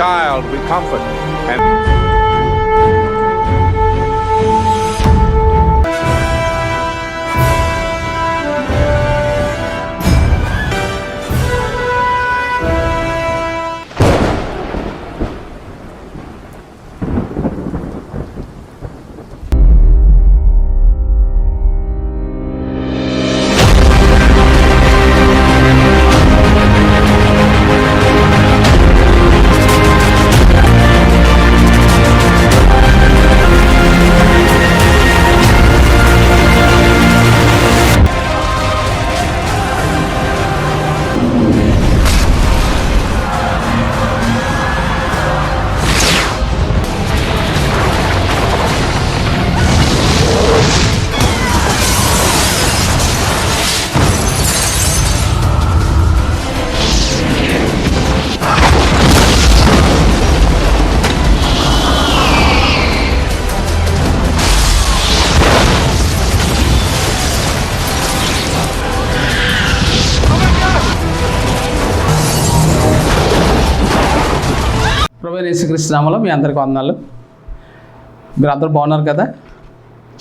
child we comfort. ప్రభు యేసుక్రీస్తునామలో మీ అందరికి వందనాలు. మీరు అందరూ బాగున్నారు కదా?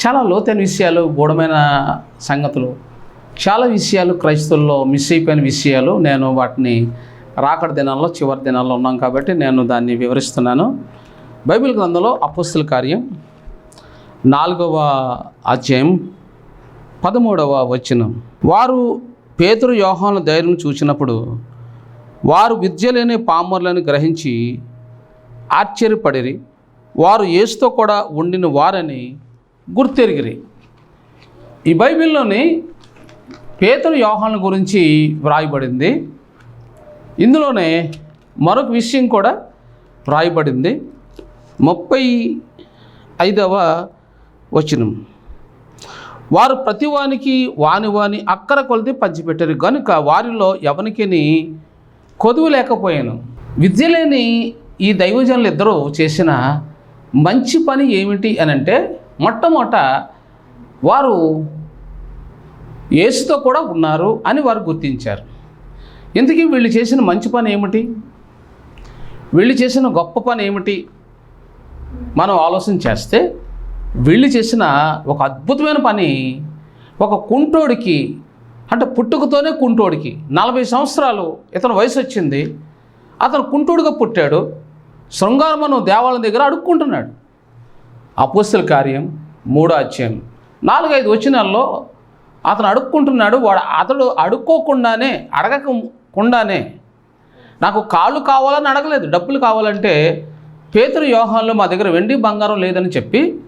చాలా లోతైన విషయాలు గూఢమైన సంగతులు చాలా విషయాలు క్రైస్తవుల్లో మిస్ అయిపోయిన విషయాలు నేను వాటిని రాకడ దినాల్లో చివరి దినాల్లో ఉన్నాం కాబట్టి నేను దాన్ని వివరిస్తున్నాను. బైబిల్ గ్రంథంలో అపోస్తుల కార్యం నాలుగవ అధ్యాయం పదమూడవ వచనం. వారు పేతురు యోహాను ధైర్యం చూసినప్పుడు వారు విద్య లేని పామర్లను గ్రహించి ఆశ్చర్యపడిరి. వారు యేసుతో కూడా ఉండిన వారని గుర్తెరిగిరి. ఈ బైబిల్లోని పేతురు యోహాను గురించి వ్రాయబడింది. ఇందులోనే మరొక విషయం కూడా వ్రాయబడింది. ముప్పై ఐదవ వచనం. వారు ప్రతివానికి వాని వాని అక్కర కొలిది పంచిపెట్టారు. కనుక వారిలో ఎవరికిని కొదువు లేకపోయాను. విద్య లేని ఈ దైవజనులు ఇద్దరూ చేసిన మంచి పని ఏమిటి అని అంటే మొట్టమొదట వారు యేసుతో కూడా ఉన్నారు అని వారు గుర్తించారు. ఇంతకీ వీళ్ళు చేసిన మంచి పని ఏమిటి? వీళ్ళు చేసిన గొప్ప పని ఏమిటి? మనం ఆలోచన చేస్తే వీళ్ళు చేసిన ఒక అద్భుతమైన పని ఒక కుంటోడికి అంటే పుట్టుకతోనే కుంటోడికి నలభై సంవత్సరాలు ఇతను వయసు వచ్చింది. అతను కుంటోడుగా పుట్టాడు. శృంగారమను దేవాలయం దగ్గర అడుక్కుంటున్నాడు. అపోస్తుల కార్యం మూడో అధ్యాయం. నాలుగైదు వచనాల్లో అతను అడుక్కుంటున్నాడు వాడు అతడు అడుక్కోకుండానే అడగకుండానే నాకు కాళ్ళు కావాలని అడగలేదు డబ్బులు కావాలంటే పేతురు వ్యూహాల్లో మా దగ్గర వెండి బంగారం లేదని చెప్పి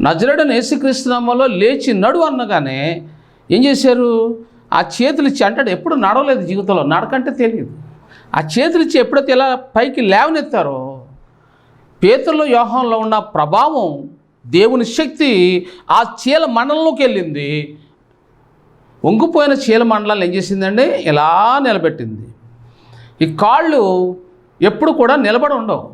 నజరడని యేసుక్రీస్తునామంలో లేచి నడు అనగానే ఏం చేశారు? ఆ చేతులు ఇచ్చి అంటాడు ఎప్పుడు నడవలేదు జీవితంలో నడకంటే తెలియదు. ఆ చేతులు ఇచ్చి ఎప్పుడైతే ఇలా పైకి లేవనెత్తారో పేతుల్లో వ్యూహంలో ఉన్న ప్రభావం దేవుని శక్తి ఆ చీల మండలంలోకి వెళ్ళింది. వంగిపోయిన చీల మండలాన్ని ఏం చేసిందండి? ఇలా నిలబెట్టింది. ఈ కాళ్ళు ఎప్పుడు కూడా నిలబడి ఉండవు.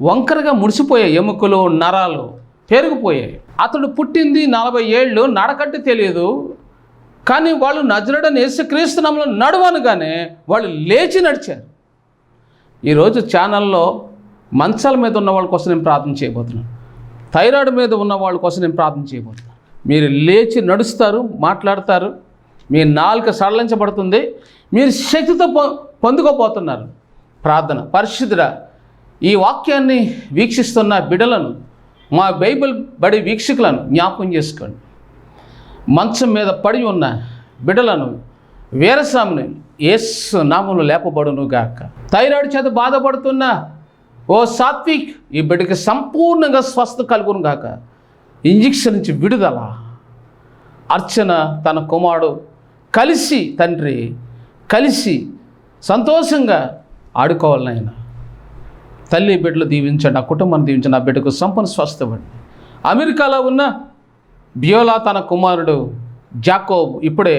వంకరగా ముడిసిపోయాయి ఎముకలు నరాలు పెరిగిపోయాయి అతడు పుట్టింది నలభై ఏళ్ళు నడకట్టు తెలియదు కానీ వాళ్ళు నజరడని యేసుక్రీస్తునామంలో నడవనుగానే వాళ్ళు లేచి నడిచారు. ఈరోజు ఛానల్లో మంచాల మీద ఉన్న వాళ్ళ కోసం నేను ప్రార్థన చేయబోతున్నాను. థైరాయిడ్ మీద ఉన్న వాళ్ళ కోసం నేను ప్రార్థన చేయబోతున్నాను. మీరు లేచి నడుస్తారు మాట్లాడతారు మీ నాలుక సడలించబడుతుంది మీరు శక్తితో పొందుకోబోతున్నారు. ప్రార్థన. పరిశుద్ధుడ ఈ వాక్యాన్ని వీక్షిస్తున్న బిడలను మా బైబిల్ బడి వీక్షకులను జ్ఞాపకం చేసుకోండి. మంచం మీద పడి ఉన్న బిడలను వీరస్వామిని ఏసు నామంలో లేపబడును గాక థైరాయిడ్ చేత బాధపడుతున్న ఓ సాత్విక్ ఈ బిడ్డకి సంపూర్ణంగా స్వస్థ కలుగును గాక. ఇంజక్షన్ నుంచి విడుదల అర్చన తన కుమారుడు కలిసి తండ్రి కలిసి సంతోషంగా ఆడుకోవాలి ఆయన తల్లి బిడ్డలు దీవించండి ఆ కుటుంబాన్ని దీవించండి ఆ బిడ్డకు సంపూర్ణ స్వస్థ ఇవ్వండి. అమెరికాలో ఉన్న బియోలా తన కుమారుడు జాకోబ్ ఇప్పుడే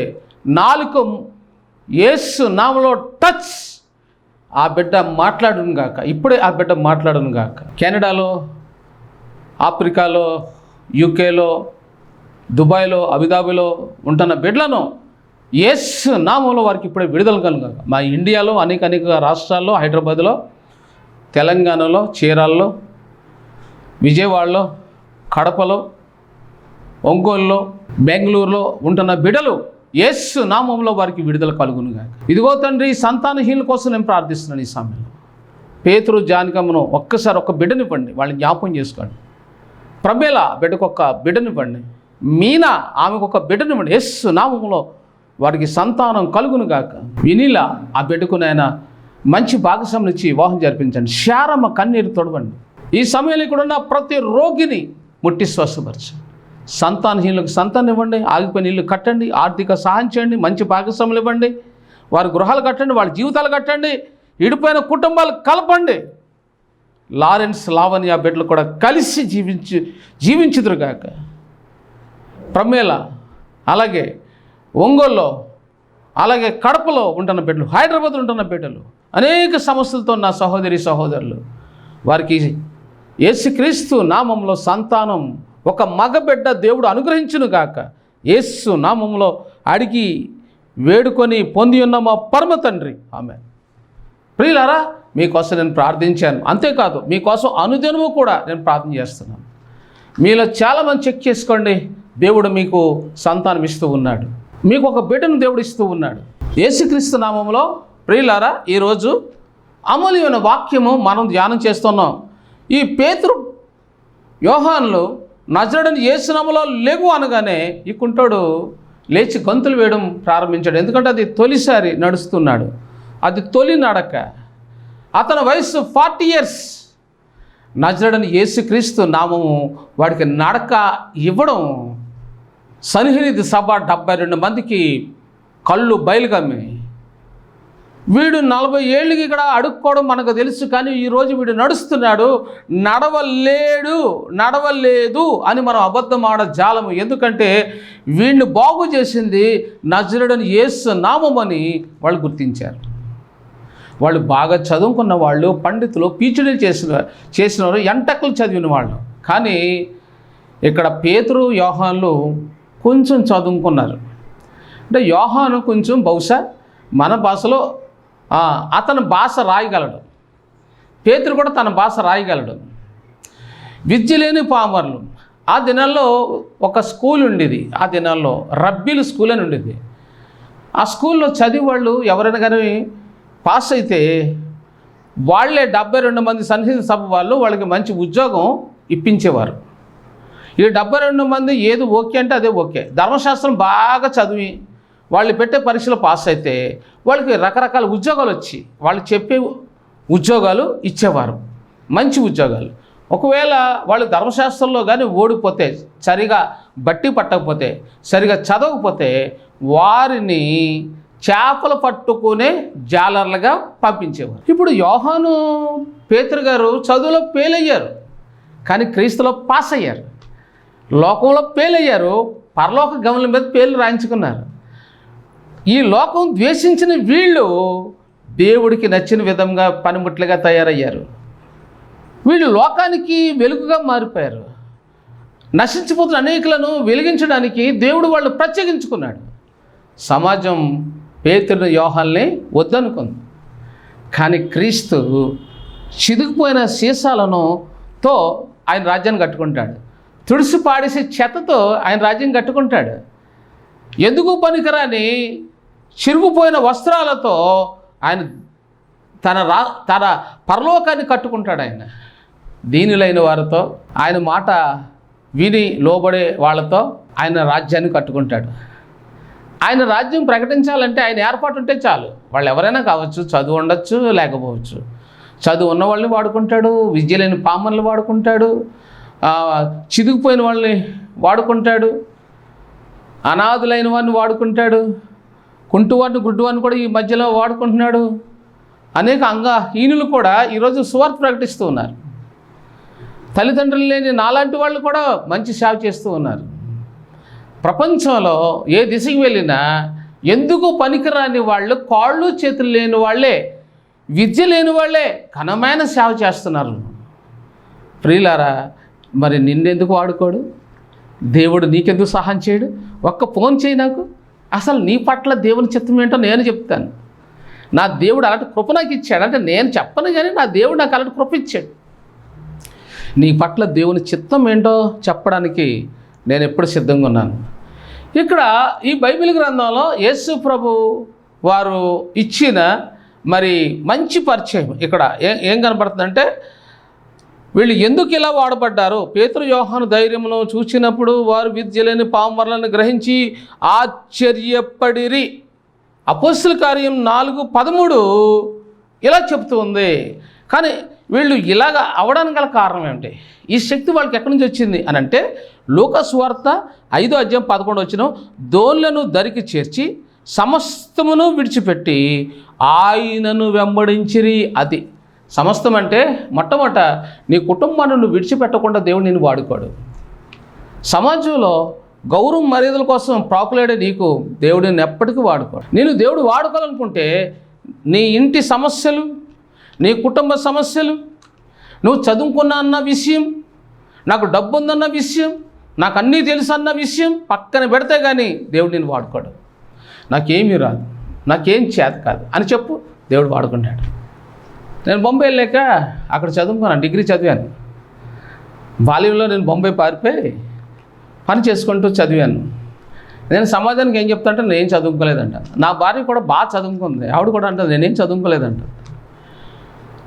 నాలుగు ఏసు నామలో టచ్ ఆ బిడ్డ మాట్లాడును గాక. ఇప్పుడే ఆ బిడ్డ మాట్లాడును గాక. కెనడాలో ఆఫ్రికాలో యూకేలో దుబాయ్లో అబుదాబిలో ఉంటున్న బిడ్డలను ఎస్ నామంలో వారికి ఇప్పుడే విడుదల కలుగాక మా ఇండియాలో అనేక అనేక రాష్ట్రాల్లో హైదరాబాద్లో తెలంగాణలో చీరాల్లో విజయవాడలో కడపలో ఒంగోలులో బెంగళూరులో ఉంటున్న బిడలు ఎస్సు నామంలో వారికి విడుదల కలుగునుగా ఇదిగో తండ్రి సంతానహీనుల కోసం నేను ప్రార్థిస్తున్నాను ఈ సమయంలో. పేతురు జానకమ్మను ఒక్కసారి ఒక బిడ్డనివ్వండి వాళ్ళని జ్ఞాపకం చేసుకోండి. ప్రమేల బిడ్డకు ఒక బిడ్డనివ్వండి. మీనా ఆమెకు ఒక బిడ్డనివ్వండి. యస్సు నామంలో వారికి సంతానం కలుగును గాక వినిల ఆ బిడ్డకు నాయన మంచి భాగస్వాములు ఇచ్చి వివాహం జరిపించండి. శారమ్మ కన్నీరు తొడవండి. ఈ సమయంలో ఇక్కడ ఉన్న ప్రతి రోగిని ముట్టి స్వస్థపరచండి. సంతానహీనులకు సంతానం ఇవ్వండి ఆగిపోయిన ఇల్లు కట్టండి ఆర్థిక సహాయం చేయండి మంచి భాగస్వాములు ఇవ్వండి వారి గృహాలు కట్టండి వాళ్ళ జీవితాలు కట్టండి ఇడిపోయిన కుటుంబాలు కలపండి. లారెన్స్ లావణ్య బిడ్డలు కూడా కలిసి జీవించి జీవించుదురుగాక ప్రమేల అలాగే ఒంగోల్లో అలాగే కడపలో ఉంటున్న బిడ్డలు హైదరాబాద్లో ఉంటున్న బిడ్డలు అనేక సమస్యలతో నా సహోదరి సహోదరులు వారికి ఏసుక్రీస్తు నామంలో సంతానం ఒక మగబిడ్డ దేవుడు అనుగ్రహించును గాక. యేసు నామంలో అడిగి వేడుకొని పొంది ఉన్న మా పరమ తండ్రి. ఆమె ప్రియులారా మీకోసం నేను ప్రార్థించాను. అంతేకాదు మీకోసం అనుదినము కూడా నేను ప్రార్థన చేస్తున్నాను. మీలో చాలామంది చెక్ చేసుకోండి దేవుడు మీకు సంతానం ఇస్తూ ఉన్నాడు. మీకు ఒక బిడ్డను దేవుడు ఇస్తూ ఉన్నాడు. యేసుక్రీస్తు నామంలో ప్రియులారా ఈరోజు అమూల్యమైన వాక్యము మనం ధ్యానం చేస్తున్నాం. ఈ పేతురు యోహాన్లు నజరడని ఏసునామలో లేవు అనగానే ఈ కుంటోడు లేచి గంతులు వేయడం ప్రారంభించాడు. ఎందుకంటే అది తొలిసారి నడుస్తున్నాడు. అది తొలి నడక. అతని వయసు ఫార్టీ ఇయర్స్. నజరడని యేసుక్రీస్తు నామము వాడికి నడక ఇవ్వడం సన్నిహితి సభ డెబ్బై రెండు మందికి కళ్ళు బయలుగమ్మి వీడు నలభై ఏళ్ళకి ఇక్కడ అడుక్కోవడం మనకు తెలుసు కానీ ఈరోజు వీడు నడుస్తున్నాడు. నడవలేడు నడవలేదు అని మనం అబద్ధం ఆడ జాలము. ఎందుకంటే వీడిని బాగు చేసింది నజరుడని యేసు నామమని వాళ్ళు గుర్తించారు. వాళ్ళు బాగా చదువుకున్న వాళ్ళు పండితులు పీచుడీ చేసిన చేసిన వారు ఎంటకులు చదివిన వాళ్ళు. కానీ ఇక్కడ పేతురు యోహాన్లు కొంచెం చదువుకున్నారు. అంటే యోహాను కొంచెం బహుశా మన భాషలో అతని భాష రాయగలడు. పేతురు కూడా తన భాష రాయగలడు. విద్య లేని పామర్లు. ఆ దినాల్లో ఒక స్కూల్ ఉండేది. ఆ దినాల్లో రబ్బీలు స్కూల్ అని ఉండేది. ఆ స్కూల్లో చదివి వాళ్ళు ఎవరైనా కానీ పాస్ అయితే వాళ్ళే డెబ్బై రెండు మంది సన్నిహిత సభ వాళ్ళు వాళ్ళకి మంచి ఉద్యోగం ఇప్పించేవారు. ఈ డెబ్బై రెండు మంది ఏది ఓకే అంటే అదే ఓకే. ధర్మశాస్త్రం బాగా చదివి వాళ్ళు పెట్టే పరీక్షలు పాస్ అయితే వాళ్ళకి రకరకాల ఉద్యోగాలు వచ్చి వాళ్ళు చెప్పే ఉద్యోగాలు ఇచ్చేవారు. మంచి ఉద్యోగాలు. ఒకవేళ వాళ్ళు ధర్మశాస్త్రంలో కానీ ఓడిపోతే సరిగా బట్టి పట్టకపోతే సరిగా చదవకపోతే వారిని చేపలు పట్టుకునే జాలర్లుగా పంపించేవారు. ఇప్పుడు యోహాను పేతురు గారు చదువులో పేలయ్యారు అయ్యారు. కానీ క్రీస్తులో పాస్ అయ్యారు. లోకంలో పేలయ్యారు పరలోక గమనం మీద పేర్లు రాయించుకున్నారు. ఈ లోకం ద్వేషించిన వీళ్ళు దేవుడికి నచ్చిన విధంగా పనిముట్లుగా తయారయ్యారు. వీళ్ళు లోకానికి వెలుగుగా మారిపోయారు. నశించిపోతున్న అనేకులను వెలిగించడానికి దేవుడు వాళ్ళు ప్రత్యేకించుకున్నాడు. సమాజం పేతుడిని యోహాల్ని వద్దనుకుంది. కానీ క్రీస్తు చిదిగిపోయిన సీసాలను తో ఆయన రాజ్యాన్ని కట్టుకుంటాడు. తుడిసి పాడేసే చెత్తతో ఆయన రాజ్యం కట్టుకుంటాడు. ఎందుకు పనికిరాని చిరుగుపోయిన వస్త్రాలతో ఆయన తన రా తన పరలోకాన్ని కట్టుకుంటాడు ఆయన. దీనిలైన వారితో ఆయన మాట విని లోబడే వాళ్ళతో ఆయన రాజ్యాన్ని కట్టుకుంటాడు. ఆయన రాజ్యం ప్రకటించాలంటే ఆయన ఏర్పాటు ఉంటే చాలు. వాళ్ళు ఎవరైనా కావచ్చు చదువు ఉండొచ్చు లేకపోవచ్చు. చదువు ఉన్న వాళ్ళని వాడుకుంటాడు విద్య లేని పామన్లు వాడుకుంటాడు ఆ, చిదిగిపోయిన వాళ్ళని వాడుకుంటాడు అనాథులైన వారిని వాడుకుంటాడు కుంటువారిని గుడ్డువాడిని కూడా ఈ మధ్యలో వాడుకుంటున్నాడు. అనేక అంగహీనులు కూడా ఈరోజు సువార్త ప్రకటిస్తూ ఉన్నారు. తల్లిదండ్రులు లేని నాలాంటి వాళ్ళు కూడా మంచి సేవ చేస్తూ ఉన్నారు. ప్రపంచంలో ఏ దిశకు వెళ్ళినా ఎందుకు పనికిరాని వాళ్ళు కాళ్ళు చేతులు లేని వాళ్ళే విద్య లేని వాళ్ళే ఘనమైన సేవ చేస్తున్నారు. ప్రియులారా మరి నిన్నెందుకు వాడుకోడు? దేవుడు నీకెందుకు సహాయం చేయడు? ఒక్క ఫోన్ చేయి నాకు. అసలు నీ పట్ల దేవుని చిత్తం ఏంటో నేను చెప్తాను. నా దేవుడు అలాంటి కృప నాకు ఇచ్చాడు. అంటే నేను చెప్పను కానీ నా దేవుడు నాకు అలాంటి కృప ఇచ్చాడు. నీ పట్ల దేవుని చిత్తం ఏంటో చెప్పడానికి నేను ఎప్పుడు సిద్ధంగా ఉన్నాను. ఇక్కడ ఈ బైబిల్ గ్రంథంలో యేసు ప్రభు వారు ఇచ్చిన మరి మంచి పరిచయం ఇక్కడ ఏం ఏం కనపడుతుందంటే వీళ్ళు ఎందుకు ఇలా వాడబడ్డారు? పేతురు యోహాను ధైర్యమును చూసినప్పుడు వారు విద్యలేని పామర్లను గ్రహించి ఆశ్చర్యపడిరి. అపోస్తుల కార్యం నాలుగు పదమూడు ఇలా చెప్తూ ఉంది. కానీ వీళ్ళు ఇలాగ అవడానికి గల కారణం ఏమిటి? ఈ శక్తి వాళ్ళకి ఎక్కడి నుంచి వచ్చింది అని అంటే లోకస్వార్త ఐదో అధ్యాయం పదకొండు వచ్చిన దోన్లను దరికి చేర్చి సమస్తమును విడిచిపెట్టి ఆయనను వెంబడించిరి అది. సమస్తం అంటే మొట్టమొదట నీ కుటుంబాన్ని నువ్వు విడిచిపెట్టకుండా దేవుడు నేను వాడుకోడు. సమాజంలో గౌరవం మర్యాదల కోసం ప్రాకులాడే నీకు దేవుడు నేను ఎప్పటికీ వాడుకోడు. నేను దేవుడు వాడుకోవాలనుకుంటే నీ ఇంటి సమస్యలు నీ కుటుంబ సమస్యలు నువ్వు చదువుకున్నా అన్న విషయం నాకు డబ్బు ఉందన్న విషయం నాకు అన్నీ తెలుసు అన్న విషయం పక్కన పెడితే కానీ దేవుడు నేను వాడుకోడు. నాకేమీ రాదు. నాకేం చేత కాదు. అని చెప్పు దేవుడు వాడుకుంటాడు. నేను బొంబాయి వెళ్ళాక అక్కడ చదువుకున్నాను డిగ్రీ చదివాను. బాల్యంలో నేను బొంబాయి పారిపోయి పని చేసుకుంటూ చదివాను. నేను సమాజానికి ఏం చెప్తా అంటే నేను చదువుకోలేదంట. నా భార్య కూడా బాగా చదువుకుంది. ఆవిడ కూడా అంటుంది నేనేం చదువుకోలేదంట.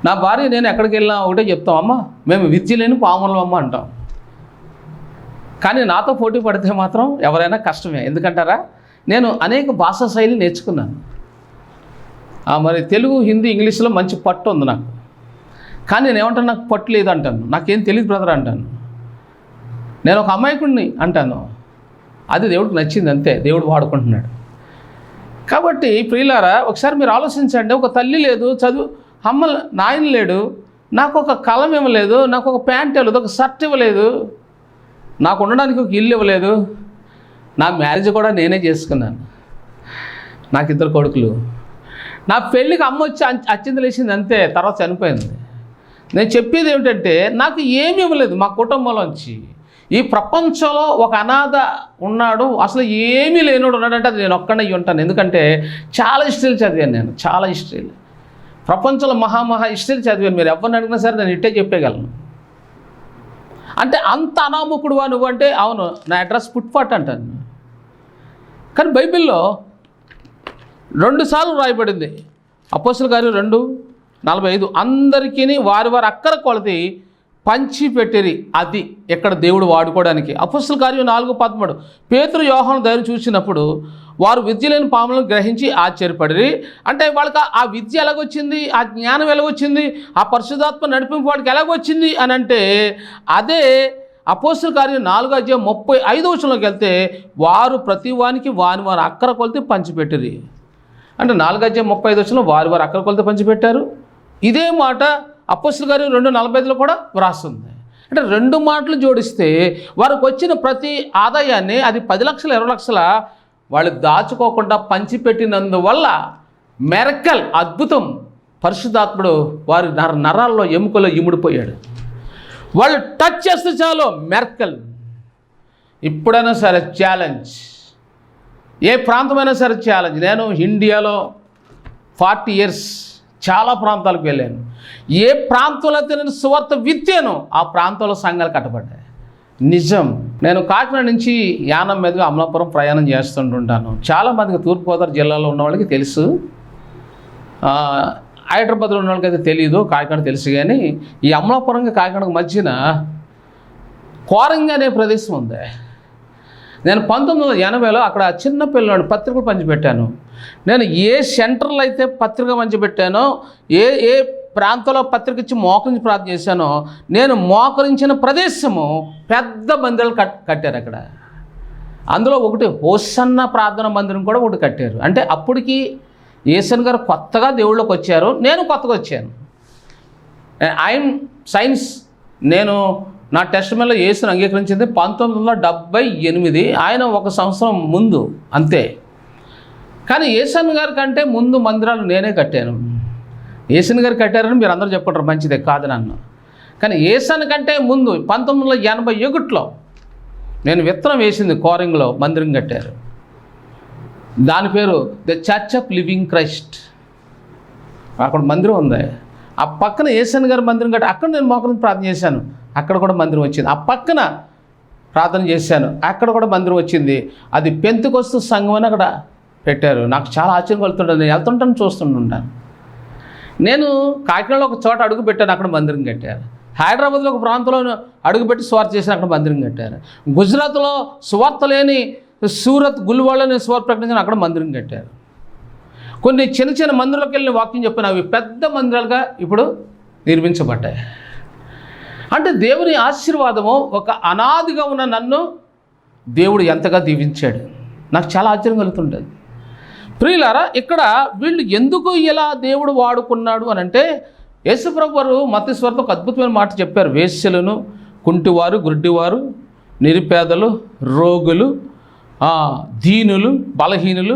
నా భార్య నేను ఎక్కడికి వెళ్ళినా ఒకటే చెప్తాం అమ్మ. మేము విద్య లేని పాములం అమ్మ అంటాం. కానీ నాతో పోటీ పడితే మాత్రం ఎవరైనా కష్టమే. ఎందుకంటారా? నేను అనేక భాషా శైలి నేర్చుకున్నాను. మరి తెలుగు హిందీ ఇంగ్లీష్లో మంచి పట్టు ఉంది నాకు. కానీ నేను ఏమంటాను నాకు పట్టు లేదు అంటాను. నాకేం తెలియదు బ్రదర్ అంటాను. నేను ఒక అమాయకుడిని అంటాను. అది దేవుడికి నచ్చింది అంతే దేవుడు వాడుకుంటున్నాడు. కాబట్టి ప్రియులారా ఒకసారి మీరు ఆలోచించండి ఒక తల్లి లేదు చదువు అమ్మ నాయన లేడు నాకు ఒక కలం ఇవ్వలేదు నాకు ఒక ప్యాంట్ ఇవ్వలేదు ఒక షర్ట్ ఇవ్వలేదు నాకు ఉండడానికి ఒక ఇల్లు ఇవ్వలేదు నా మ్యారేజ్ కూడా నేనే చేసుకున్నాను. నాకు ఇద్దరు కొడుకులు. నా పెళ్ళికి అమ్మ వచ్చి అచ్చింది అచ్చింతలు అంతే తర్వాత చనిపోయింది. నేను చెప్పేది ఏమిటంటే నాకు ఏమీ ఇవ్వలేదు మా కుటుంబంలోంచి. ఈ ప్రపంచంలో ఒక అనాథ ఉన్నాడు అసలు ఏమీ లేనోడు ఉన్నాడంటే అది నేను ఒక్కడే ఉంటాను. ఎందుకంటే చాలా హిస్టరీలు చదివాను నేను చాలా హిస్టరీలు. ప్రపంచంలో మహామహా హిస్టరీలు చదివాను. మీరు ఎవరిని అడిగినా సరే నేను ఇట్టే చెప్పేయగలను. అంటే అంత అనామకుడువా నువ్వు అంటే అవును నా అడ్రస్ పుట్పాట్ అంటాను. కానీ బైబిల్లో రెండు సార్లు రాయబడింది. అపోస్తుల గారు రెండు నలభై ఐదు. అందరికీ వారి వారి అక్కర కొలది పంచి పెట్టిరి అది ఎక్కడ దేవుడు వాడుకోవడానికి. అపస్సుల కార్యం నాలుగు పదమూడు. పేతురు యోహాను ధైర్యం చూసినప్పుడు వారు విద్య లేని పాములను గ్రహించి ఆశ్చర్యపడిరి. అంటే వాళ్ళకి ఆ విద్య ఎలాగొచ్చింది? ఆ జ్ఞానం ఎలాగొచ్చింది? ఆ పరిశుధాత్మ నడిపింపు వాడికి ఎలాగొచ్చింది? అని అంటే అదే అపోస్తుల కార్యం నాలుగు అధ్యాయం ముప్పై ఐదు వచ్చంలోకి వెళ్తే వారు ప్రతి వానికి వాని వారు అక్కర కొలితే పంచిపెట్టిరి. అంటే నాలుగు అధ్యాయం ముప్పై ఐదు వచ్చిన వారి వారు అక్కర కొలత పంచిపెట్టారు. ఇదే మాట అప్పస్సులు గారు రెండు నలభై ఐదులో కూడా వ్రాస్తుంది. అంటే రెండు మాటలు జోడిస్తే వారికి వచ్చిన ప్రతి ఆదాయాన్ని అది పది లక్షల ఇరవై లక్షల వాళ్ళు దాచుకోకుండా పంచిపెట్టినందువల్ల మెరకల్ అద్భుతం. పరిశుద్ధాత్ముడు వారి నర నరాల్లో ఎముకలో ఇముడిపోయాడు. వాళ్ళు టచ్ చేస్తే చాలు మెరకల్. ఇప్పుడైనా సరే ఛాలెంజ్ ఏ ప్రాంతమైనా సరే ఛాలెంజ్ నేను ఇండియాలో ఫార్టీ ఇయర్స్ చాలా ప్రాంతాలకు వెళ్ళాను. ఏ ప్రాంతంలో అయితే నేను సువార్త విత్తాను ఆ ప్రాంతంలో సంఘాలు కట్టబడ్డాయి. నిజం. నేను కాకినాడ నుంచి యానం మీదుగా అమలాపురం ప్రయాణం చేస్తుంటుంటాను. చాలామందికి తూర్పుగోదావరి జిల్లాలో ఉన్న వాళ్ళకి తెలుసు. హైదరాబాద్లో ఉన్న వాళ్ళకైతే తెలియదు కాకినాడ తెలుసు కానీ ఈ అమలాపురంగా కాకినాడకు మధ్యన కోరంగా అనే ప్రదేశం ఉంది. నేను పంతొమ్మిది వందల ఎనభైలో అక్కడ చిన్న పత్రికలు పంచిపెట్టాను. నేను ఏ సెంటర్లో అయితే పత్రిక పంచిపెట్టానో ఏ ఏ ప్రాంతంలో పత్రిక ఇచ్చి మోకరించి ప్రార్థన చేశానో నేను మోకరించిన ప్రదేశము పెద్ద మందిరాలు కట్ కట్టారు అక్కడ. అందులో ఒకటి హోసన్న ప్రార్థన మందిరం కూడా ఒకటి కట్టారు. అంటే అప్పటికి ఏసన్ గారు కొత్తగా దేవుళ్ళకి వచ్చారు. నేను కొత్తగా వచ్చాను. I'm science. నేను నా టెస్ట్ మీద యేసును అంగీకరించింది పంతొమ్మిది వందల డెబ్బై ఎనిమిది. ఆయన ఒక సంవత్సరం ముందు అంతే. కానీ ఏసన్ గారి కంటే ముందు మందిరాలు నేనే కట్టాను. ఏసన్ గారు కట్టారని మీరు అందరూ చెప్పుకుంటారు మంచిదే కాదు నన్ను. కానీ ఏసన్ కంటే ముందు పంతొమ్మిది వందల ఎనభై ఒకటిలో నేను విత్తనం వేసింది కోరింగ్లో మందిరం కట్టారు. దాని పేరు the Church of Living Christ. అక్కడ మందిరం ఉంది. ఆ పక్కన ఏసన్ గారి మందిరం కట్టి అక్కడ నేను మోకరించి ప్రార్థన చేశాను. అక్కడ కూడా మందిరం వచ్చింది. ఆ పక్కన ప్రార్థన చేశాను. అక్కడ కూడా మందిరం వచ్చింది. అది పెంతుకొస్తు సంఘం అని అక్కడ పెట్టారు. నాకు చాలా ఆశ్చర్యం కలుగుతుంటుంది. నేను వెళ్తుంటాను చూస్తుంటుంటాను నేను కాకినాడలో ఒక చోట అడుగు పెట్టాను అక్కడ మందిరం కట్టారు. హైదరాబాద్లో ఒక ప్రాంతంలో అడుగుపెట్టి స్వార్థ చేసిన అక్కడ మందిరం కట్టారు. గుజరాత్లో స్వార్థ లేని సూరత్ గుల్వాళ్ళని స్వార్థ ప్రకటించిన అక్కడ మందిరం కట్టారు. కొన్ని చిన్న చిన్న మందిరాలకు వెళ్ళిన వాక్యం చెప్పిన అవి పెద్ద మందిరాలుగా ఇప్పుడు నిర్మించబడ్డాయి. అంటే దేవుని ఆశీర్వాదము ఒక అనాదిగా ఉన్న నన్ను దేవుడు ఎంతగా దీవించాడు. నాకు చాలా ఆశ్చర్యం కలుగుతుంటుంది. ప్రియులారా ఇక్కడ వీళ్ళు ఎందుకు ఇలా దేవుడు వాడుకున్నాడు అని అంటే యేసుప్రభువారు మతేశ్వరతో ఒక అద్భుతమైన మాట చెప్పారు. వేశ్యలను కుంటివారు గుడ్డివారు నిరుపేదలు రోగులు దీనులు బలహీనులు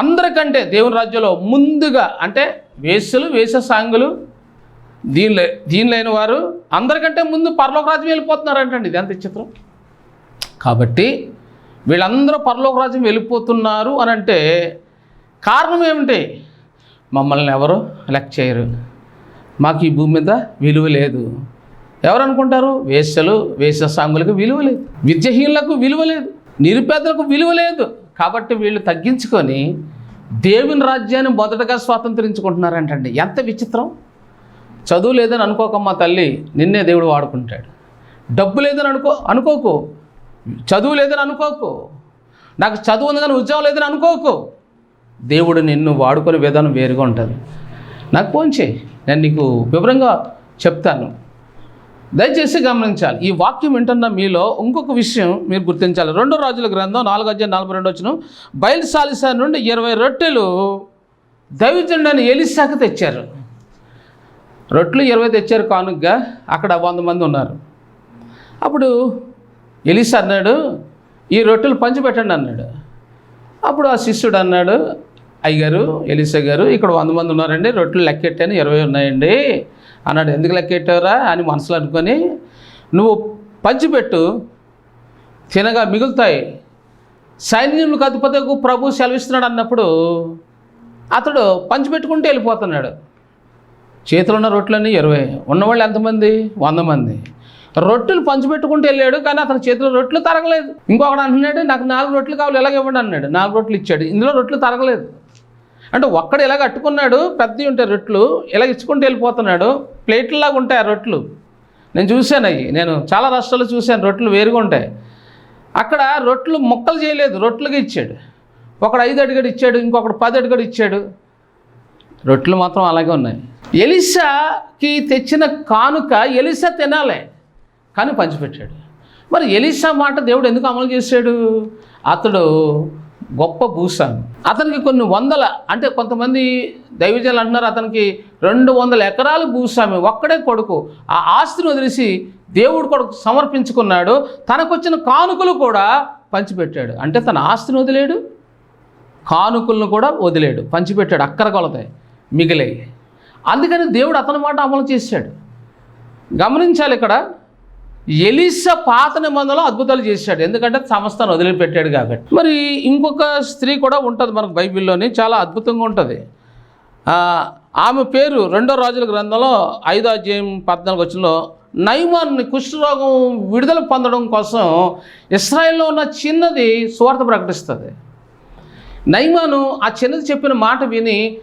అందరికంటే దేవుని రాజ్యంలో ముందుగా అంటే వేశ్యలు వేష సాంగులు దీనిలో దీనిలైన వారు అందరికంటే ముందు పరలోక రాజ్యం వెళ్ళిపోతున్నారంటండి. ఇది ఎంత చిత్రం కాబట్టి వీళ్ళందరూ పరలోక రాజ్యం వెళ్ళిపోతున్నారు అని అంటే కారణం ఏమిటి? మమ్మల్ని ఎవరు లెక్క చేయరు. మాకు ఈ భూమి మీద విలువ లేదు. ఎవరు అనుకుంటారు? వేశ్యలు వేశ్య సాంగులకు విలువ లేదు. విద్యహీనులకు విలువ లేదు. నిరుపేదలకు విలువ లేదు. కాబట్టి వీళ్ళు తగ్గించుకొని దేవుని రాజ్యాన్ని మొదటగా స్వాతంత్రించుకుంటున్నారంటండి. ఎంత విచిత్రం. చదువు లేదని అనుకోకమ్మా తల్లి నిన్నే దేవుడు వాడుకుంటాడు. డబ్బు లేదని అనుకో అనుకోకు. చదువు లేదని అనుకోకు. నాకు చదువు ఉంది కానీ ఉద్యోగం లేదని అనుకోకు. దేవుడు నిన్ను వాడుకునే విధానం వేరుగా ఉంటుంది. నాకు ఫోన్ చేయి నేను నీకు వివరంగా చెప్తాను. దయచేసి గమనించాలి. ఈ వాక్యం వింటున్న మీలో ఇంకొక విషయం మీరు గుర్తించాలి. రెండో రాజుల గ్రంథం నాలుగు అధ్యాయం నలభై రెండు వచ్చిన బయలుసాలిసా నుండి ఇరవై రొట్టెలు దైవజనుడని ఎలిసాకు తెచ్చారు. రొట్లు ఇరవై తెచ్చారు కానుకగా అక్కడ వంద మంది ఉన్నారు. అప్పుడు ఎలిసా అన్నాడు ఈ రొట్టెలు పంచిపెట్టండి అన్నాడు. అప్పుడు ఆ శిష్యుడు అన్నాడు అయ్యగారు ఎలిసా గారు ఇక్కడ వంద మంది ఉన్నారండి రొట్టెలు లెక్కెట్టాను ఇరవై ఉన్నాయండి అన్నాడు. ఎందుకు లెక్కెట్టారా అని మనసులో అనుకొని నువ్వు పంచిపెట్టు తినగా మిగులుతాయి. సైన్యములకు అధిపతికు ప్రభు సెలవిస్తున్నాడు అన్నప్పుడు అతడు పంచిపెట్టుకుంటూ వెళ్ళిపోతున్నాడు. చేతిలో ఉన్న రొట్టెలన్నీ ఇరవై ఉన్నవాళ్ళు ఎంతమంది? వంద మంది. రొట్టెలు పంచిపెట్టుకుంటూ వెళ్ళాడు కానీ అతని చేతిలో రొట్టెలు తరగలేదు. ఇంకొకడు అంటున్నాడు నాకు నాలుగు రొట్టెలు కావాలి ఎలాగ ఇవ్వండి? అన్నాడు నాలుగు రొట్టెలు ఇచ్చాడు. ఇందులో రొట్టెలు తరగలేదు. అంటే ఒక్కడు ఇలాగ అట్టుకున్నాడు పెద్దవి ఉంటాయి రొట్టెలు ఇలా ఇచ్చుకుంటూ వెళ్ళిపోతున్నాడు. ప్లేట్లలాగా ఉంటాయి ఆ రొట్టెలు. నేను చూశాను అవి. నేను చాలా రాష్ట్రాల్లో చూశాను రొట్టెలు వేరుగా ఉంటాయి. అక్కడ రొట్టెలు మొక్కలు చేయలేదు రొట్టెలుగా ఇచ్చాడు. ఒకడు ఐదు అడిగడు ఇచ్చాడు ఇంకొకడు పది అడుగుడు ఇచ్చాడు. రొట్టెలు మాత్రం అలాగే ఉన్నాయి. ఎలిసాకి తెచ్చిన కానుక ఎలిసా తినాలే కానీ పంచిపెట్టాడు. మరి ఎలిసా మాట దేవుడు ఎందుకు అమలు చేశాడు? అతడు గొప్ప భూస్వామి. అతనికి కొన్ని వందల అంటే కొంతమంది దైవజనులు అంటున్నారు అతనికి రెండు వందల ఎకరాలు భూస్వామి ఒక్కడే కొడుకు. ఆ ఆస్తిని వదిలేసి దేవుడు కొడుకు సమర్పించుకున్నాడు. తనకొచ్చిన కానుకలు కూడా పంచిపెట్టాడు. అంటే తన ఆస్తిని వదిలేడు కానుకలను కూడా వదిలేడు పంచిపెట్టాడు. అక్కర కొలతాయి మిగిలాయి. అందుకని దేవుడు అతని మాట అమలు చేశాడు. గమనించాలి ఇక్కడ ఎలిస పాత నిబంధనలో అద్భుతాలు చేశాడు. ఎందుకంటే సంస్థను వదిలిపెట్టాడు కాబట్టి. మరి ఇంకొక స్త్రీ కూడా ఉంటుంది మనకు బైబిల్లోని చాలా అద్భుతంగా ఉంటుంది. ఆమె పేరు రెండో రాజుల గ్రంథంలో ఐదో అధ్యాయం పద్నాలుగు వచ్చినలో నైమాన్ని కుష్ఠరోగం విడుదల పొందడం కోసం ఇస్రాయెల్లో ఉన్న చిన్నది స్వార్థ ప్రకటిస్తుంది. నైమాను ఆ చిన్నది చెప్పిన మాట విని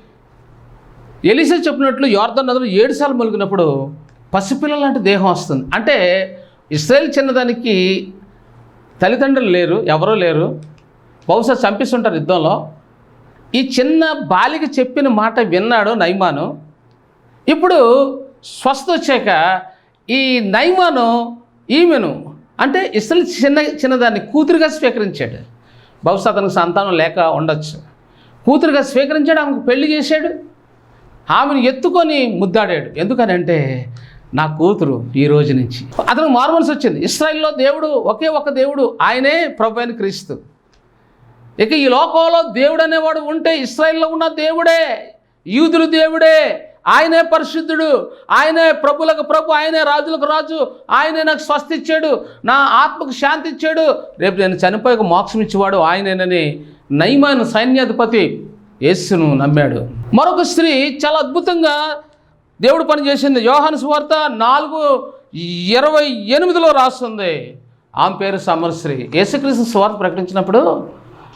ఎలిసా చెప్పినట్లు యోర్ధన్ నదులు ఏడుసార్లు మలిగినప్పుడు పసిపిల్లల లాంటి దేహం వస్తుంది. అంటే ఇస్రాయల్ చిన్నదానికి తల్లిదండ్రులు లేరు ఎవరూ లేరు. బహుశా చంపిస్తుంటారు యుద్ధంలో. ఈ చిన్న బాలిక చెప్పిన మాట విన్నాడు నైమాను ఇప్పుడు స్వస్థ వచ్చాక ఈ నైమాను ఈమెను అంటే ఇస్రాయల్ చిన్న చిన్నదాన్ని కూతురుగా స్వీకరించాడు. బహుశా అతనికి సంతానం లేక ఉండొచ్చు. కూతురుగా స్వీకరించాడు ఆమెకు పెళ్ళి చేశాడు. ఆమెను ఎత్తుకొని ముద్దాడాడు. ఎందుకనంటే నా కూతురు ఈ రోజు నుంచి. అతను మార్మల్స్ వచ్చింది. ఇస్రాయిల్లో దేవుడు ఒకే ఒక దేవుడు ఆయనే ప్రభు అయిన క్రీస్తు. ఇక ఈ లోకంలో దేవుడు అనేవాడు ఉంటే ఇస్రాయిల్లో ఉన్న దేవుడే యూదులు దేవుడే ఆయనే పరిశుద్ధుడు ఆయనే ప్రభులకు ప్రభు ఆయనే రాజులకు రాజు ఆయనే నాకు స్వస్థ ఇచ్చాడు నా ఆత్మకు శాంతి ఇచ్చాడు. రేపు నేను చనిపోయాక మోక్షం ఇచ్చేవాడు ఆయనేనని నైమాన్ సైన్యాధిపతి యేసును నమ్మాడు. మరొక స్త్రీ చాలా అద్భుతంగా దేవుడు పనిచేసింది యోహాను సువార్త నాలుగు ఇరవై ఎనిమిదిలో రాస్తుంది. ఆమె పేరు సమరశ్రీ. యేసుక్రీస్తు సువార్త ప్రకటించినప్పుడు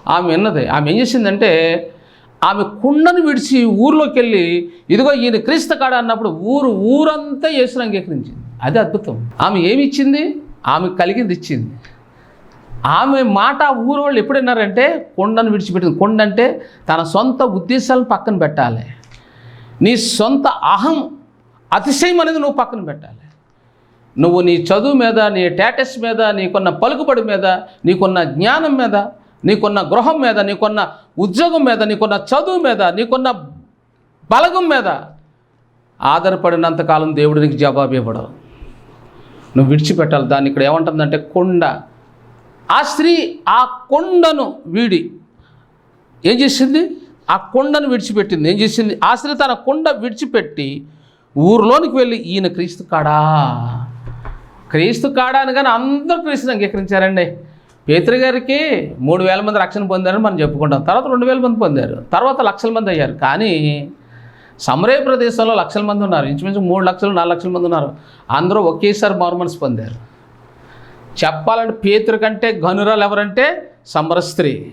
ఆమె విన్నది. ఆమె ఏం చేసిందంటే ఆమె కుండను విడిచి ఊర్లోకి వెళ్ళి ఇదిగో ఈయన క్రీస్తు కాడ అన్నప్పుడు ఊరు ఊరంతా యేసును అంగీకరించింది. అది అద్భుతం. ఆమె ఏమి ఇచ్చింది? ఆమె కలిగింది ఇచ్చింది. ఆమె మాట ఊరోళ్ళు ఊరు వాళ్ళు ఎప్పుడు విన్నారంటే కొండను విడిచిపెట్టింది. కొండ అంటే తన సొంత ఉద్దేశాలను పక్కన పెట్టాలి. నీ సొంత అహం అతిశయం అనేది నువ్వు పక్కన పెట్టాలి. నువ్వు నీ చదువు మీద నీ స్టేటస్ మీద నీకున్న పలుకుబడి మీద నీకున్న జ్ఞానం మీద నీకున్న గృహం మీద నీకున్న ఉద్యోగం మీద నీకున్న చదువు మీద నీకున్న బలగం మీద ఆధారపడినంతకాలం దేవుడు నీకు జవాబు ఇవ్వడం. నువ్వు విడిచిపెట్టాలి. దాన్ని ఇక్కడ ఏమంటుందంటే కొండ. ఆ స్త్రీ ఆ కొండను వీడి ఏం చేసింది? ఆ కొండను విడిచిపెట్టింది. ఏం చేసింది? ఆ స్త్రీ తన కొండ విడిచిపెట్టి ఊరిలోనికి వెళ్ళి ఈయన క్రీస్తు కాడా? క్రీస్తు కాడా అని కానీ అందరూ క్రీస్తుని అంగీకరించారండి. పేతురు గారికి మూడు వేల మంది రక్షణ పొందారని మనం చెప్పుకుంటాం. తర్వాత రెండు వేల మంది పొందారు. తర్వాత లక్షల మంది అయ్యారు. కానీ సమరే ప్రదేశంలో లక్షల మంది ఉన్నారు. ఇంచుమించు మూడు లక్షలు నాలుగు లక్షల మంది ఉన్నారు. అందరూ ఒకేసారి మార్మన్స్ పొందారు. చెప్పాలంటే పేతురు కంటే గనురాలు ఎవరంటే సమరస్త్రీ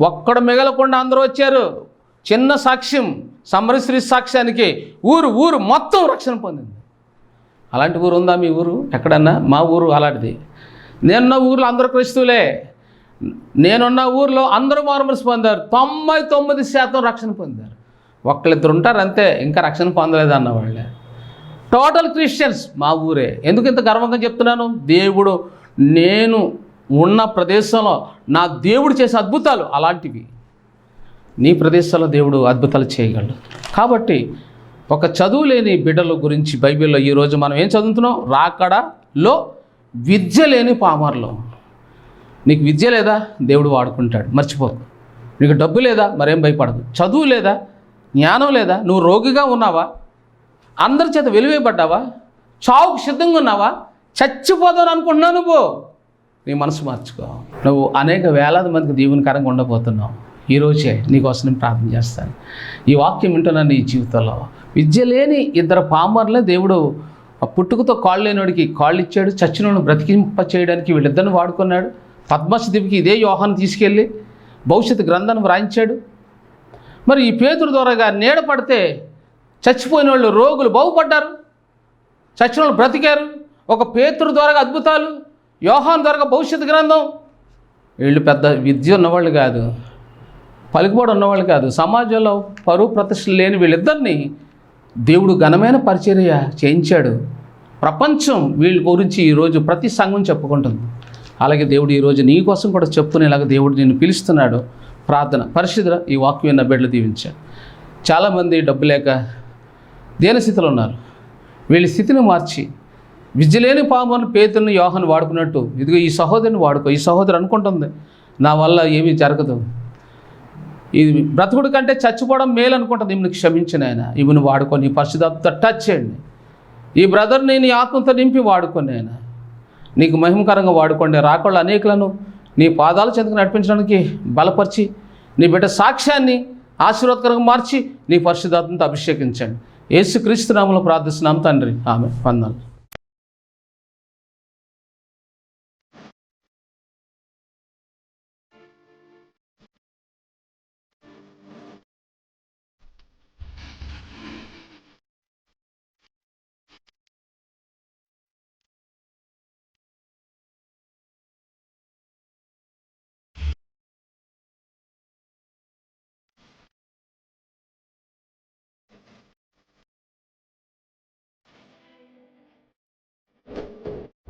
ఒక్కడు మిగలకుండా అందరూ వచ్చారు. చిన్న సాక్ష్యం సమరశ్రీ సాక్ష్యానికి ఊరు ఊరు మొత్తం రక్షణ పొందింది. అలాంటి ఊరు ఉందా మీ ఊరు? ఎక్కడన్నా? మా ఊరు అలాంటిది. నేనున్న ఊర్లో అందరూ క్రైస్తువులే. నేనున్న ఊర్లో అందరూ మారుమనసు పొందారు. తొంభై తొమ్మిది శాతం రక్షణ పొందారు. ఒక్కళ్ళిద్దరు ఉంటారు అంతే ఇంకా రక్షణ పొందలేదు అన్న వాళ్ళే. టోటల్ క్రిస్టియన్స్ మా ఊరే. ఎందుకు ఇంత గర్వంగా చెప్తున్నాను? దేవుడు నేను ఉన్న ప్రదేశంలో నా దేవుడు చేసే అద్భుతాలు అలాంటివి. నీ ప్రదేశంలో దేవుడు అద్భుతాలు చేయగలడు. కాబట్టి ఒక చదువు లేని బిడ్డల గురించి బైబిల్లో ఈరోజు మనం ఏం చదువుతున్నాం? రాకడలో విద్య లేని పామర్లో. నీకు విద్య లేదా? దేవుడు వాడుకుంటాడు. మర్చిపోకు నీకు డబ్బు లేదా? మరేం భయపడదు. చదువు లేదా? జ్ఞానం లేదా? నువ్వు రోగిగా ఉన్నావా? అందరి చేత వెలువేయబడ్డావా? చావుకు సిద్ధంగా ఉన్నావా? చచ్చిపోదాను అనుకుంటున్నావు నువ్వు. నీ మనసు మార్చుకో. నువ్వు అనేక వేలాది మందికి దీవునికరంగా ఉండబోతున్నావు. ఈరోజే నీకోసం నేను ప్రార్థన చేస్తాను. ఈ వాక్యం వింటున్నాను నీ జీవితంలో విద్య లేని ఇద్దరు పామర్లే దేవుడు ఆ పుట్టుకతో కాళ్ళు లేనివాడికి కాళ్ళు ఇచ్చాడు చచ్చినోడు బ్రతికింప చేయడానికి వీళ్ళిద్దరిని వాడుకున్నాడు. పద్మశదివికి ఇదే యోహాన్ని తీసుకెళ్ళి భవిష్యత్తు గ్రంథాన్ని వ్రాయించాడు. మరి ఈ పేతురు ద్వారాగా నీడ పడితే చచ్చిపోయిన వాళ్ళు రోగులు బాగుపడ్డారు. చచ్చిన వాళ్ళు బ్రతికారు. ఒక పేతురు ద్వారా అద్భుతాలు యోహాన్ ద్వారా భవిష్యత్తు గ్రంథం. వీళ్ళు పెద్ద విద్య ఉన్నవాళ్ళు కాదు పలుకుబడి ఉన్నవాళ్ళు కాదు. సమాజంలో పరువు ప్రతిష్టలు లేని వీళ్ళిద్దరిని దేవుడు ఘనమైన పరిచర్య చేయించాడు. ప్రపంచం వీళ్ళ గురించి ఈరోజు ప్రతి సంఘం చెప్పుకుంటుంది. అలాగే దేవుడు ఈరోజు నీ కోసం కూడా చెప్పుకునేలాగా దేవుడు నిన్ను పిలుస్తున్నాడు. ప్రార్థన పరిశుద్ధ ఈ వాక్యం నా బిడ్డలు దీవించాడు. చాలామంది డబ్బు లేక దీనస్థితిలో ఉన్నారు? వీళ్ళ స్థితిని మార్చి విద్యలేని పామును పేతులను యోహాను వాడుకున్నట్టు ఇదిగో ఈ సహోదరిని వాడుకో ఈ సహోదరు అనుకుంటుంది నా వల్ల ఏమీ జరగదు. ఇది బ్రతుకుడు కంటే చచ్చిపోవడం మేలు అనుకుంటుంది ఈమెను క్షమించిన ఆయన ఈమెను వాడుకొని పరిశుధాత్మతో టచ్ చేయండి. ఈ బ్రదర్ నేను ఆత్మతో నింపి వాడుకొని ఆయన నీకు మహిమకరంగా వాడుకోండి రాకుండా అనేకులను నీ పాదాల చెందుకు నడిపించడానికి బలపరిచి నీ బిడ్డ సాక్ష్యాన్ని ఆశీర్వాదకరంగా మార్చి నీ పరిశుధాత్మతో అభిషేకించండి. ఏసుక్రీస్తు క్రీస్తునామంలో ప్రార్థిస్తున్నాం తండ్రి. ఆమె వందలు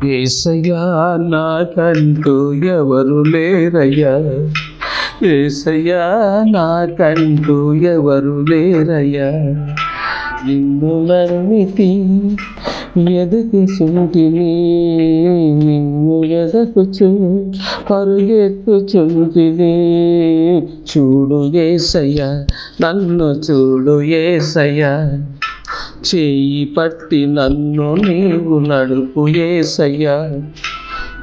ఏసయ్యా నాకంటూ ఎవరు లేరయ్యా. ఏసయ్యా నాకంటూ ఎవరు లేరయ్యా. నిన్ను నమ్మితి ఎదుగుచుంటిని నిన్ను ఎదకుచు పరుగెత్తుచుంటిని. చూడు ఏసయ్యా నన్ను చూడు ఏసయ్యా. చేయి పట్టి నన్ను నీవు నడుపు ఏసయ్యా.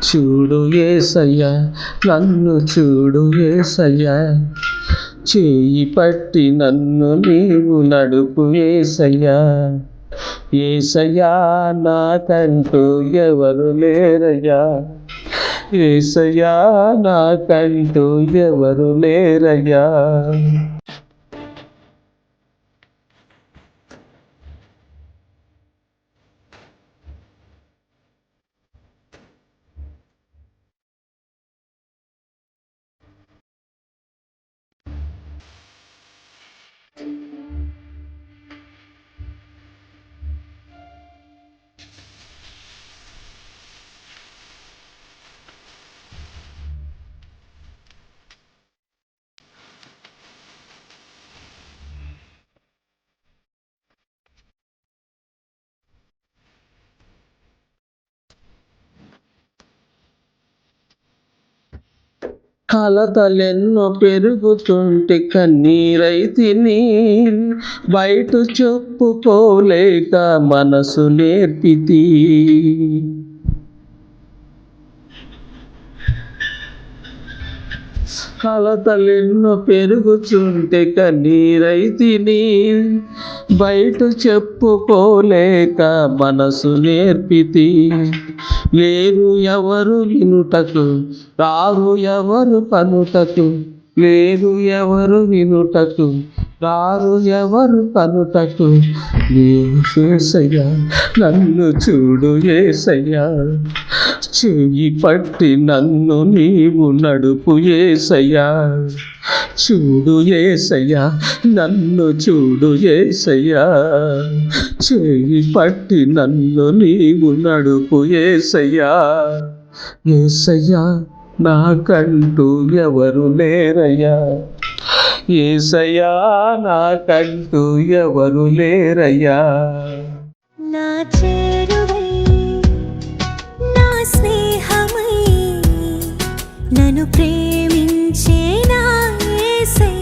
చూడు ఏసయ్యా నన్ను చూడు ఏసయ్యా. చేయి పట్టి నన్ను నీవు నడుపు ఏసయ్యా. ఏసయ్యా నాకంటూ ఎవరు లేరయ్యా. ఏసయ్యా నాకంటూ ఎవరు లేరయ్యా. కలతలెన్నో పెరుగుతుంటే కన్నీరైతిని బయట చెప్పుకోలేక మనసు నేర్పితి. కలతలెన్నో పెరుగుచుంటే కన్నీరైతిని. బయట చెప్పుకోలేక మనసు నేర్పితి. లేరు ఎవరు వినుటకు రారు ఎవరు పనుటకు లేరు ఎవరు వినుటకు రారు ఎవరు కనుటకు. ఏసయ్యా నన్ను చూడు ఏసయ్యా. చెయ్యి పట్టి నన్ను నీవు నడుపు ఏసయ్యా. చూడు ఏసయ్యా నన్ను చూడు ఏసయ్యా. చెయ్యి పట్టి నన్ను నీవు నడుపు ఏసయ్యా. ఏసయ్యా నాకంటూ ఎవరు లేరయ్యా. ఏసయ్యా నాకంటూ ఎవరు లేరయ్యా. నా చే నిన్ను ప్రేమించేనా ఏసై.